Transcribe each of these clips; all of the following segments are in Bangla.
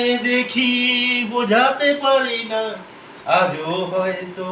তোমায় দেখি বোঝাতে পারি না। আজও হয়তো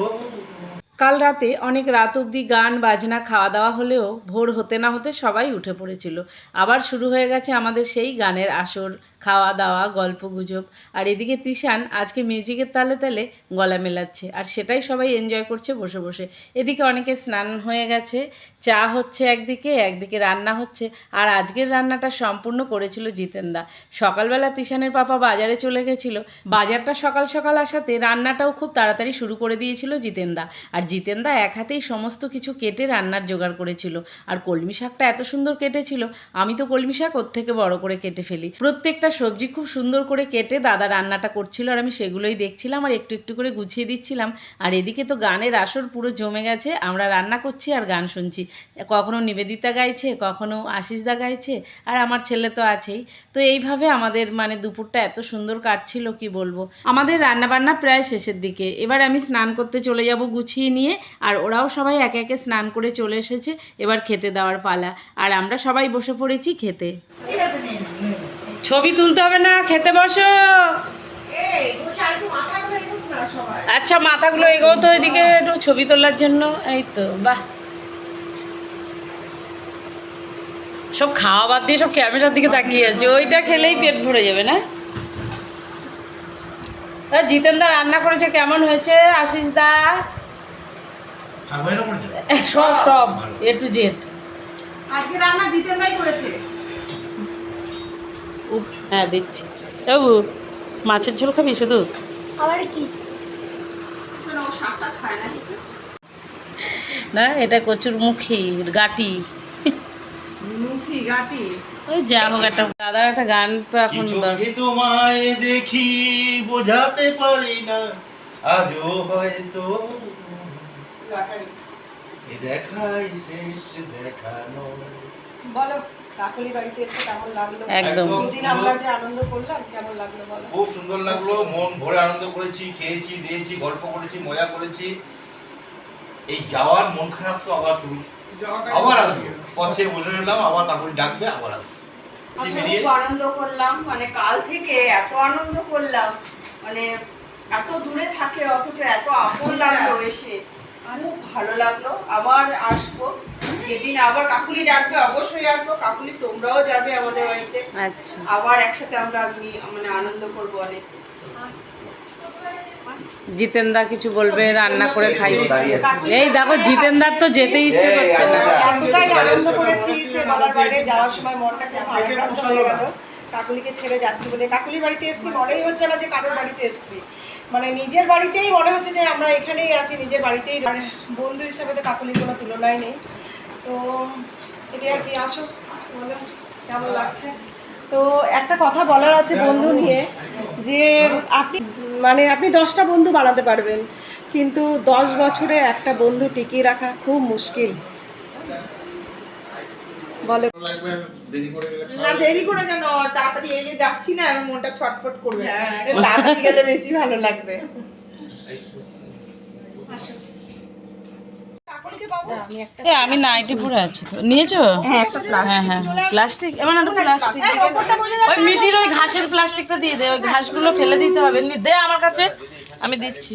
কাল রাতে অনেক রাত অবধি গান, বাজনা খাওয়া দাওয়া হলেও ভোর হতে না হতে সবাই উঠে পড়েছিল। আবার শুরু হয়ে গেছে আমাদের সেই গানের আসর খাওয়া দাওয়া গল্প গুজব আর এদিকে তিশান আজকে মিউজিকের তালে তালে গলা মেলাচ্ছে আর সেটাই সবাই এনজয় করছে বসে বসে। এদিকে অনেকের স্নান হয়ে গেছে, চা হচ্ছে একদিকে একদিকে রান্না হচ্ছে আর আজকের রান্নাটা সম্পূর্ণ করেছিল জিতেনদা। সকালবেলা তিশানের পাপা বাজারে চলে গেছিল। বাজারটা সকাল সকাল আসাতে রান্নাটাও খুব তাড়াতাড়ি শুরু করে দিয়েছিল জিতেনদা। আর জিতেনদা এক হাতেই সমস্ত কিছু কেটে রান্নার জোগাড় করেছিল। আর কলমি শাকটা এত সুন্দর কেটেছিল, আমি তো কলমি শাক ওর থেকে বড় করে কেটে ফেলি। প্রত্যেকটা সবজি খুব সুন্দর করে কেটে দাদা রান্নাটা করছিল আর আমি সেগুলোই দেখছিলাম আর একটু একটু করে গুছিয়ে দিচ্ছিলাম। আর এদিকে তো গানের আসর পুরো জমে গেছে, আমরা রান্না করছি আর গান শুনছি। কখনো নিবেদিতা গাইছে, কখনো আশিসদা গাইছে আর আমার ছেলে তো আছেই। তো এইভাবে আমাদের মানে দুপুরটা এত সুন্দর কাটছিল, কি বলব? আমাদের রান্নাবান্না প্রায় শেষের দিকে। এবার আমি স্নান করতে চলে যাব গুছিয়ে নিয়ে আর ওরাও সবাই একে একে স্নান করে চলে এসেছে এবার খেতে দেওয়ার পালা। আর আমরা সবাই বসে পড়েছি খেতে। ছবি তুলতে হবে না, খেতে বসো। আচ্ছা মাথাগুলো এগো তো এদিকে, একটু ছবি তোলার জন্য। এই তো, বাহ। সব খাওয়া বাদ দিয়ে সব ক্যামেরার দিকে তাকিয়ে আছে। ওইটা খেলেই পেট ভরে যাবে না? জিতেন রান্না করেছে, কেমন হয়েছে? আশিস দা? সব সব এ টু জেড আজকে রান্না জিতেন দাই করেছে। হ্যাঁ দিচ্ছি। বাবু মাছের ঝোল খাবি শুধু? আবার কি? না এটা কচুর মুখী গাটি। মুখি গাটি। ওই যা হোক একটা দাদার একটা গান তো এখন তোমায় দেখি বোঝাতে পারি না। আজও হয়তো দেখাই শেষ দেখানো বলো কাকলি বাড়িতে এসে কেমন লাগল? একদম। দুদিন আমরা যে আনন্দ করলাম কেমন লাগল বলো? খুব সুন্দর লাগল মন ভরে আনন্দ করেছি খেয়েছি দিয়েছি গল্প করেছি মজা করেছি। এই যাওয়ার মন খারাপ তো আবার শুরু। আবার আসবে। পথে বসে রইলাম আবার তারপরে ডাকবে আবার আসবে। সে আচ্ছা, বেরিয়ে খুব আনন্দ করলাম মানে কাল থেকে এত আনন্দ করলাম মানে এত দূরে থাকে অথচ এত আপন লাগল এসে। খুব ভালো লাগল। আবার আসব। যেদিন আবার কাকুলি ডাকবে অবশ্যই আসব। কাকুলি তোমরাও যাবে আমাদের বাড়িতে। আচ্ছা। আবার একসাথে আমরা মানে আনন্দ করব অনেক। জিতেনদা কিছু বলবে রান্না করে খাই। এই দেখো জিতেনদার তো যেতে ইচ্ছে করছে না। এতটাই আনন্দ করেছি সে বলার বাইরে যাওয়ার সময় মনটা খুব ভারাক্রান্ত হয়ে গেল কাকুলিকে ছেড়ে যাচ্ছি বলে। কাকুলির বাড়িতে এসেছি মনেই হচ্ছে না যে কারোর বাড়িতে এসেছি। মানে নিজের বাড়িতেই মনে হচ্ছে যে আমরা এখানেই আছি নিজের বাড়িতেই আর বন্ধু হিসাবে তো কাকুলির কোনো তুলনাই নেই। তো এটাই আর কি আসো আজকে কেমন লাগছে? তো একটা কথা বলার আছে বন্ধু নিয়ে যে আপনি মানে আপনি দশটা বন্ধু বানাতে পারবেন কিন্তু দশ বছরে একটা বন্ধু টিকিয়ে রাখা খুব মুশকিল। বলে। দেরি করে গেলে না দেরি করে কেন? তাড়াতাড়ি এলে যাচ্ছি না আমার মনটা ছটফট করবে। তাড়াতাড়ি গেলে বেশি ভালো লাগবে? এ আমি নাইটি পরে আছি তো। নিয়েছো? হ্যাঁ হ্যাঁ হ্যাঁ প্লাস্টিক। এমন একটা প্লাস্টিক যাচ্ছে। ওই মিটির ওই ঘাসের প্লাস্টিকটা দিয়ে দে ওই ঘাসগুলো ফেলে দিতে হবে। নি- দে আমার কাছে। আমি দিচ্ছি।